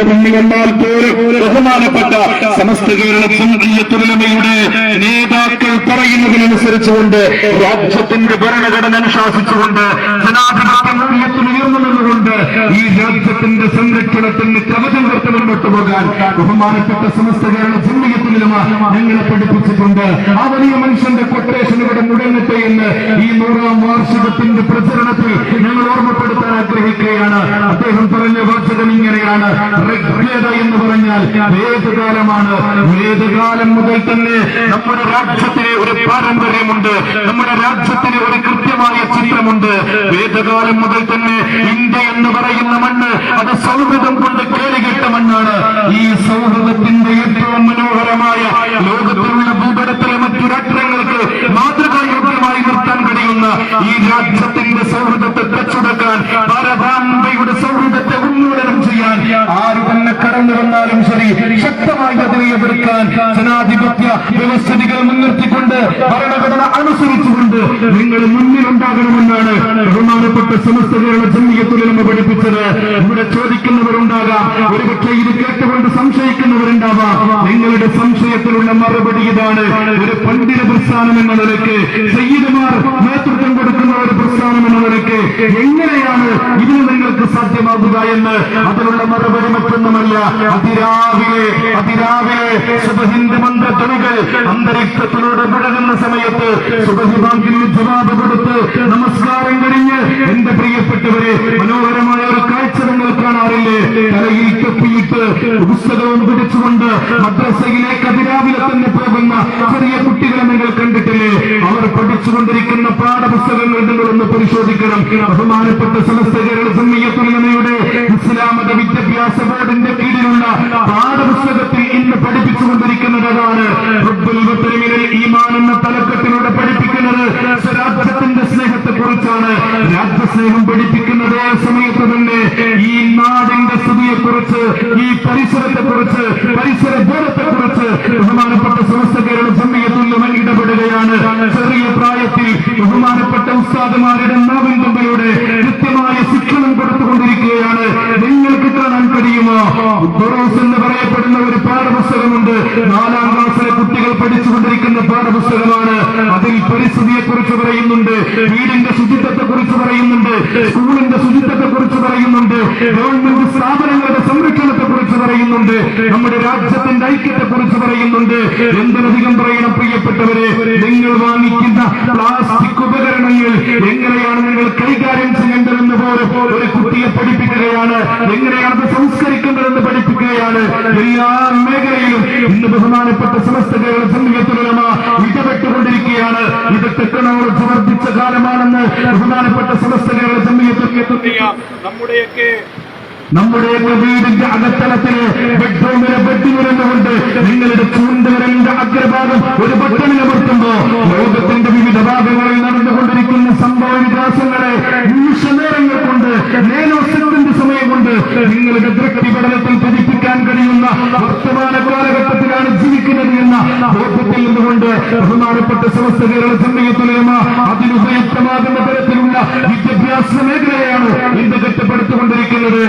എന്ന് പോലും ബഹുമാനപ്പെട്ട സമസ്ത കേരള നേതാക്കൾ പറയുന്നതിനനുസരിച്ചുകൊണ്ട് രാജ്യത്തിന്റെ ഭരണഘടന അനുശാസിച്ചുകൊണ്ട് ജനാധിപത്യം ഉയർന്നു ഈ രാജ്യത്തിന്റെ സംരക്ഷണത്തിന് കവചം കൊടുത്ത് മുന്നോട്ട് പോകാൻ ബഹുമാനപ്പെട്ട സമസ്ത കേരള ജംഇയ്യത്തുലമ ഞങ്ങളെ പഠിപ്പിച്ചിട്ടുണ്ട്. ആ വലിയ മനുഷ്യന്റെ കൊട്ടേഷൻ ഇവിടെ മുടങ്ങട്ടെ എന്ന് ഈ നൂറാം വാർഷികത്തിന്റെ പ്രചരണത്തിൽ ഞങ്ങൾ ഓർമ്മപ്പെടുത്താൻ ആഗ്രഹിക്കുകയാണ്. അദ്ദേഹം പറഞ്ഞ വാചകം ഇങ്ങനെയാണ്. ഋഗ്വേദ എന്ന് പറഞ്ഞാൽ വേദകാലമാണ്. വേദകാലം മുതൽ തന്നെ നമ്മുടെ രാജ്യത്തിന് ഒരു പാരമ്പര്യമുണ്ട്. നമ്മുടെ രാജ്യത്തിന് ഒരു കൃത്യമായ ചിത്രമുണ്ട്. വേദകാലം മുതൽ തന്നെ ഇന്ത്യ എന്ന് പറയുന്ന മണ്ണ് അത് സൗഹൃദം കൊണ്ട് കേളികെട്ട മണ്ണാണ്. ഈ സൗഹൃദത്തിന്റെ ഏറ്റവും മനോഹരമായ ലോകത്തിലുള്ള ഭൂപടത്തിലെ മറ്റു രാഷ്ട്രങ്ങൾക്ക് മാതൃകായോഗ്യമായി നിർത്താൻ കഴിയുന്ന ഈ രാജ്യത്തിന്റെ സൗഹൃദത്തെ തച്ചുടക്കാൻ ഭാരതാംബയുടെ സൗഹൃദത്തെ ചെയ്യാൻ ആര് തന്നെ കടന്നു വന്നാലും ശരി ശക്തമായി അതിനെ എതിർക്കാൻ ജനാധിപത്യ വ്യവസ്ഥിതികൾ മുൻനിർത്തിക്കൊണ്ട് ഭരണഘടന അനുസരിച്ചുകൊണ്ട് നിങ്ങൾ മുന്നിലുണ്ടാകണമെന്നാണ് ബഹുമാനപ്പെട്ട സമസ്ത കേരള ജമ്മിയത്തുലമ പഠിപ്പിച്ചത്. ഇവിടെ ചോദിക്കുന്നവരുണ്ടാകാം ഒരുപക്ഷെ ഇത് കേട്ടുകൊണ്ട് സംശയിക്കുന്നവരുണ്ടാവാം. നിങ്ങളുടെ സംശയത്തിലുള്ള മറുപടി ഇതാണ്. ഒരു പണ്ഡിത പ്രസ്ഥാനം എന്ന നിലയ്ക്ക് സയ്യിദുമാർ നേതൃത്വം കൊടുക്കുന്ന ഒരു പ്രസ്ഥാനം എന്ന നിലയ്ക്ക് എങ്ങനെയാണ് ഇതിന് നിങ്ങൾക്ക് സാധ്യമാകുക എന്ന് അതിനുള്ള മറുപടി മറ്റൊന്നുമല്ല. അതിരാവിലെ അതിരാവിലെ സുബഹിന്റെ മന്ത്രത്തുണികൾ അന്തരീക്ഷത്തിലൂടെ മുഴങ്ങുന്ന സമയത്ത് സുബഹി ജവാബ് കൊടുത്ത് നമസ്കാരം കഴിഞ്ഞ് എന്റെ പ്രിയപ്പെട്ടവരെ മനോഹരമായ ഒരു കാഴ്ച നിങ്ങൾ കാണാറില്ലേ? തലയിൽ തൊപ്പിയിട്ട് പുസ്തകവും പിടിച്ചുകൊണ്ട് മദ്രസയിലേക്ക് അതിരാവിലെ തന്നെ പോകുന്ന ചെറിയ കുട്ടികളെ നിങ്ങൾ കണ്ടിട്ടില്ലേ? പഠിച്ചുകൊണ്ടിരിക്കുന്ന പാഠപുസ്തകങ്ങൾ നിങ്ങളൊന്ന് പരിശോധിക്കണം. ബഹുമാനപ്പെട്ട സമസ്ത കേരള സംഘീയത്തുലമയുടെ ഇസ്ലാമത വിദ്യാഭ്യാസ ബോർഡിന്റെ കീഴിലുള്ള പാഠപുസ്തകത്തിൽ ഇന്ന് പഠിപ്പിച്ചുകൊണ്ടിരിക്കുന്നത് അതാണ് ഈമാൻ എന്ന തലക്കെട്ടിലൂടെ പഠിപ്പിക്കുന്നത് രാജ്യത്തിന്റെ സ്നേഹത്തെ കുറിച്ചാണ് രാജ്യസ്നേഹം പഠിപ്പിക്കുന്നത് സമയത്ത് തന്നെ ഈ നാടിന്റെ സ്ഥിതിയെ കുറിച്ച് ഈ പരിസരത്തെ കുറിച്ച് പരിസര ബോധത്തെ കുറിച്ച് ബഹുമാനപ്പെട്ട കഴിയുമോ ദുറൂസ് എന്ന് പറയപ്പെടുന്ന ഒരു പാഠപുസ്തകമുണ്ട്. നാലാം ക്ലാസ്സിലെ കുട്ടികൾ പഠിച്ചുകൊണ്ടിരിക്കുന്ന പാഠപുസ്തകമാണ്. അതിൽ പരിസ്ഥിതിയെ കുറിച്ച് പറയുന്നുണ്ട്. വീടിന്റെ ശുചിത്വത്തെ കുറിച്ച് പറയുന്നുണ്ട്. സ്കൂളിന്റെ ശുചിത്വത്തെ കുറിച്ച് പറയുന്നുണ്ട്. ഗവൺമെന്റ് സ്ഥാപനങ്ങളുടെ നമ്മുടെ രാജ്യത്തിന്റെ ഐക്യത്തെ കുറിച്ച് പറയുന്നുണ്ട്. എന്തിനധികം പറയണം പ്രിയപ്പെട്ടവരെ? നിങ്ങൾ വാങ്ങിക്കുന്ന പ്ലാസ്റ്റിക് ഉപകരണങ്ങൾ എങ്ങനെയാണ് നിങ്ങൾ കൈകാര്യം ചെയ്യേണ്ടതെന്ന് പോലെ ഒരു കുട്ടിയെ പഠിപ്പിക്കുകയാണ്. എങ്ങനെയാണ് അത് സംസ്കരിക്കേണ്ടതെന്ന് പഠിപ്പിക്കുകയാണ്. എല്ലാ മേഖലയിലും ഇന്ന് ബഹുമാനപ്പെട്ട സമസ്ത കേരള സംഘത്തുലമ ഇടപെട്ടുകൊണ്ടിരിക്കുകയാണ്. ഇത് ടെക്നോളജി വർദ്ധിച്ച കാലമാണെന്ന് ബഹുമാനപ്പെട്ട സമസ്ത കേരള സംഘത്തുലയ നമ്മുടെയൊക്കെ നമ്മുടെയൊക്കെ വീടിന്റെ അകത്തളത്തിൽ ബെഡ്റൂമിലെ ബെഡിലിരുന്നുകൊണ്ട് നിങ്ങളുടെ ചൂണ്ടുവിരലിന്റെ അഗ്രഭാഗം ഒരു ബട്ടണിൽ അമർത്തുമ്പോ ലോകത്തിന്റെ വിവിധ ഭാഗങ്ങളിൽ നടന്നുകൊണ്ടിരിക്കുന്ന സംഭവ വികാസങ്ങളെ നിമിഷനേരങ്ങൾ കൊണ്ട് നേനോ സമയം കൊണ്ട് നിങ്ങളുടെ ദൃഷ്ടി പഠനത്തിൽ പതിപ്പിക്കാൻ കഴിയുന്ന ബഹുമാനപ്പെട്ട സമസ്ത കേരള സംഘത്തുലമ അതിനുപയുക്തമാകുന്ന തരത്തിലുള്ള വിദ്യാഭ്യാസ മേഖലയാണ് ഇന്ന് കെട്ടിപ്പടുത്തുകൊണ്ടിരിക്കുന്നത്.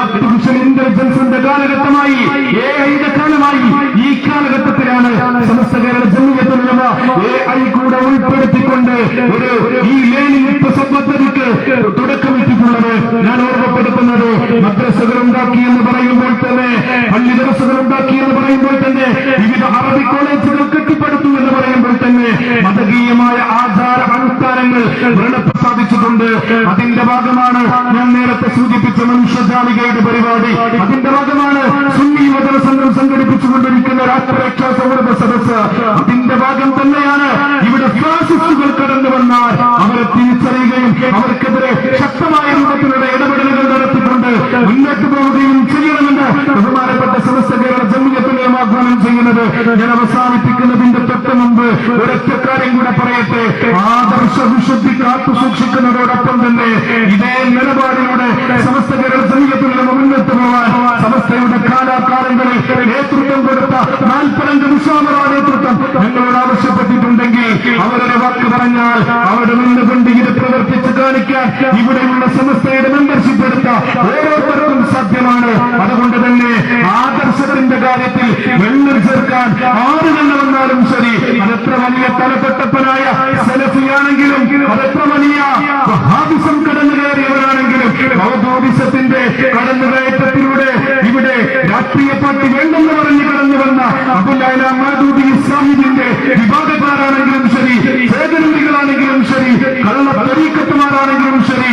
ആർട്ടിഫിഷ്യൽ ഇന്റലിജൻസിന്റെ കാലഘട്ടമായി എ കാലമായി ഈ കാലഘട്ടത്തിലാണ് സമസ്ത കേരള ജമ്മിയത്തുലമ എ ഐ കൂടെ ഉൾപ്പെടുത്തിക്കൊണ്ട് ഒരു ഈ ലേണിംഗ് പദ്ധതിക്ക് തുടക്കമിട്ടിട്ടുള്ളത് ഞാൻ ഓർമ്മപ്പെടുത്തുന്നത് മദ്രസകൾ ഉണ്ടാക്കി എന്ന് പറയുമ്പോൾ തന്നെ പള്ളി ദിവസങ്ങൾ ഉണ്ടാക്കി എന്ന് പറയുമ്പോൾ തന്നെ വിവിധ അറബി അതിന്റെ ഭാഗമാണ് ഞാൻ നേരത്തെ സൂചിപ്പിച്ച മനുഷ്യജാലികയുടെ പരിപാടി. അതിന്റെ ഭാഗമാണ് സുന്നി യുവജന സംഘം സംഘടിപ്പിച്ചുകൊണ്ടിരിക്കുന്ന രാഷ്ട്രരക്ഷാ സൗഹൃദ സദസ് അതിന്റെ ഭാഗം തന്നെയാണ് ഇവിടെ ഫാസിസ്റ്റുകൾ കടന്നു വന്നാൽ അവരെ തിരിച്ചറിയുകയും അവർക്കെതിരെ ശക്തമായ രൂപത്തിലുള്ള ഇടപെടലുകൾ നടത്തിക്കൊണ്ട് മുന്നോട്ട് പോവുകയും ചെയ്യണമെന്ന് ബഹുമാനപ്പെട്ട സമസ്ത കേരള ജമ്മിയത്തിലെ ആഹ്വാനം ചെയ്യുന്നത് ഞാൻ അവസാനിപ്പിക്കുന്നതിന്റെ മുമ്പ് ഒരൊറ്റക്കാര്യം കൂടെ പറയട്ടെ. ആദർശ വിശുദ്ധി കാത്തു സൂക്ഷിക്കുന്നതോടൊപ്പം തന്നെ ഇതേ നിലപാടിലൂടെ സമസ്ത കേരള ജമ്മിയത്തിലെ മുന്നോട്ട് പോവാൻ സമസ്തയുടെ കാലാകാലങ്ങളിൽ നേതൃത്വം കൊടുത്ത നാൽപ്പത്തഞ്ച് വിശ്വാമറ നേതൃത്വം ഞങ്ങളോട് ആവശ്യപ്പെട്ടിട്ടുണ്ടെങ്കിൽ അവരുടെ വാക്ക് പറഞ്ഞാൽ അവിടെ നിന്നുകൊണ്ട് ഇത് പ്രവർത്തിച്ച് കാണിക്കാൻ ഇവിടെയുള്ള സമസ്തയുടെ മെമ്പർഷിപ്പ് എടുത്ത ഓരോരുത്തർക്കും സാധ്യമാണ്. അതുകൊണ്ട് തന്നെ ആദർശത്തിന്റെ കാര്യത്തിൽ വെള്ളം ചേർക്കാൻ ആറ് തന്നെ വന്നാലും ശരി. അതെത്ര വലിയ തലപ്പെട്ടപ്പനായ സെലഫിയാണെങ്കിലും അതെത്ര വലിയ ഹാദിസം കടന്നു കയറിയവരാണെങ്കിലും കടന്നു കടന്നുകയറ്റത്തിലൂടെ ഇവിടെ രാഷ്ട്രീയ പാർട്ടി വേണ്ടെന്ന് പറഞ്ഞ് കടന്നു വന്ന അബുല്ലാല മഹദൂദി ഇസ്ലാമിന്റെ വിഭാഗക്കാരാണെങ്കിലും ശരി ചേതനുടികളാണെങ്കിലും ശരി കള്ള തരീക്കത്തുമാരാണെങ്കിലും ശരി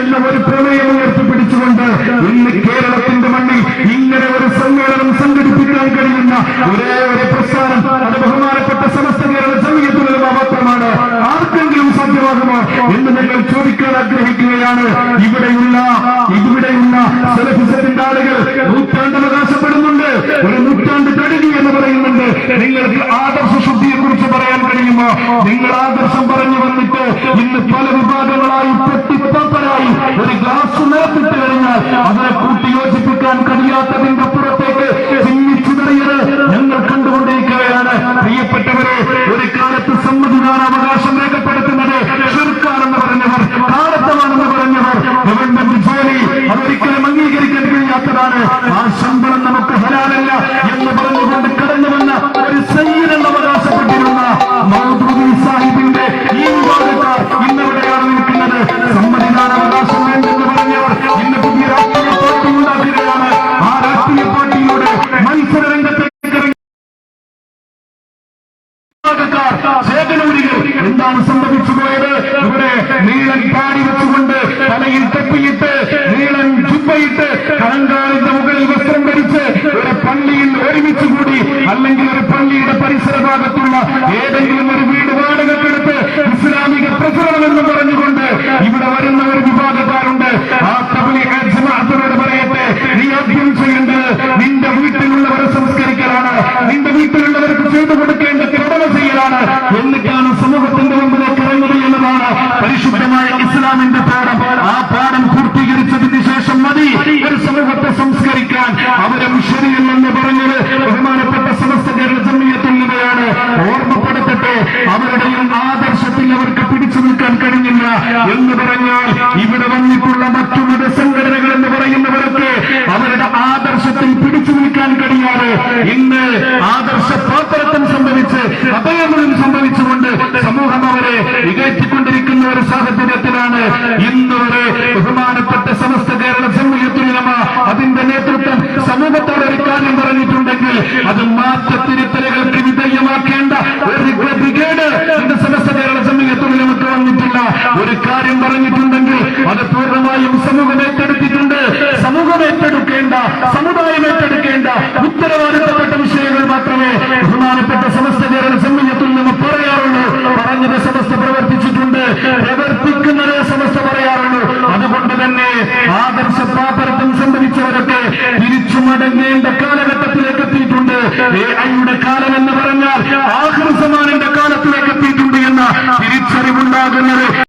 എന്ന ഒരു പ്രമേയം ഉയർത്തിപ്പിടിച്ചുകൊണ്ട് ഇന്ന് കേരളത്തിന്റെ മണ്ണിൽ ഇങ്ങനെ ഒരു സമ്മേളനം സംഘടിപ്പിക്കാൻ കഴിയുന്ന ഒരേ ഒരു പ്രസ്ഥാനം അത് ബഹുമാനപ്പെട്ട സമസ്ത കേരള സമീപത്തിലുള്ള മാത്രമാണ്. ആർക്കെങ്കിലും സാധ്യമാകുമോ എന്ന് ഞങ്ങൾ ചോദിക്കാൻ ആഗ്രഹിക്കുകയാണ്. ഇവിടെയുള്ള ഇവിടെയുള്ള സെലഫിസത്തിന്റെ ആളുകൾ നൂറ്റാണ്ട് അവകാശപ്പെടുന്നുണ്ട്. ഒരു നൂറ്റാണ്ട് കഴുകി എന്ന് പറയുന്നുണ്ട്. നിങ്ങൾക്ക് ആദർശ ശുദ്ധിയെ കുറിച്ച് പറയാൻ കഴിയുമോ? നിങ്ങൾ ആദർശം കഴിഞ്ഞാൽ കൂട്ടി കൂട്ടിയോജിപ്പിക്കാൻ കഴിയാത്തതിന്റെ അപ്പുറത്തേക്ക് ചിന്നിച്ചിതറിയത് ഞങ്ങൾ കണ്ടുകൊണ്ടിരിക്കുകയാണ്. പ്രിയപ്പെട്ടവരെ ഒരു കാലത്ത് സമ്മതിദാന അവകാശം രേഖപ്പെടുത്തുന്നത് ചെറുക്കാണെന്ന് പറഞ്ഞവർ കാലത്തമാണെന്ന് പറഞ്ഞവർ. ഗവൺമെന്റ് ജോലി അതൊരിക്കലും അംഗീകരിക്കാൻ കഴിയാത്തതാണ്. ആ ശമ്പളം നമുക്ക് ഹലാലല്ല എന്ന് പറഞ്ഞുകൊണ്ട് പള്ളിയിൽ ഒരുമിച്ച് അല്ലെങ്കിൽ ഒരു പള്ളിയുടെ പരിസര ഭാഗത്തുള്ള ഏതെങ്കിലും ഒരു വീട് വാടകക്കെടുത്ത് ഇസ്ലാമിക പ്രസരണം എന്ന് പറഞ്ഞുകൊണ്ട് ഇവിടെ വരുന്ന ഒരു വിഭാഗക്കാരുണ്ട്. ആ ജമാഅത്തിനോട് പറയട്ടെ നീ ആദ്യം ചെയ്യേണ്ടത് നിന്റെ വീട്ടിലുള്ളവരെ സംസ്കരിക്കലാണ്. നിന്റെ വീട്ടിലുള്ളവർക്ക് ചെയ്തു കൊടുക്കേണ്ട കടമ ചെയ്യലാണ്. എന്നിട്ടാണ് സമൂഹത്തിന്റെ മുമ്പിലേക്ക് ഇറങ്ങുക എന്നതാണ് പരിശുദ്ധമായ ഇസ്ലാമിന്റെ പാഠം. ആ പാഠം പൂർത്തീകരിച്ചതിന് ശേഷം മതി. ഒരു സമൂഹത്തെ സംസ്കരിക്കാൻ അവരെ ശരിയല്ലെന്ന് പറഞ്ഞത് ബഹുമാനപ്പെട്ട സമസ്ത കേരള ജമീയത്തുള്ളവയാണ് ഓർമ്മപ്പെടുത്തട്ടെ അവരുടെയും ആദർശത്തിൽ അവർക്ക് പിടിച്ചു നിൽക്കാൻ കഴിഞ്ഞില്ല എന്ന് പറഞ്ഞാൽ ഇവിടെ വന്നിട്ടുള്ള മറ്റു മതസംഘടനകൾ എന്ന് പറയുന്നവർക്ക് അവരുടെ ആദർശത്തിൽ പിടിച്ചു നിൽക്കാൻ കഴിയാതെ ഇന്ന് ആദർശ പാത്രത്വം സംഭവിച്ച് അപകടങ്ങളും സംഭവിച്ചുകൊണ്ട് സമൂഹം അവരെ ഇകഴ്ത്തിക്കൊണ്ടിരിക്കുന്ന ഒരു സാഹചര്യത്തിലാണ് ഇന്ന് വരെ ബഹുമാനപ്പെട്ട സമസ്ത കേരള സമൂഹത്തിനുമ അതിന്റെ നേതൃത്വം സമൂഹത്തോട് ഒരു കാര്യം പറഞ്ഞിട്ടുണ്ടെങ്കിൽ അത് മാറ്റത്തിരുത്തലുകൾക്ക് വിധേയമാക്കേണ്ട ഒരു ബ്രിഗേഡ്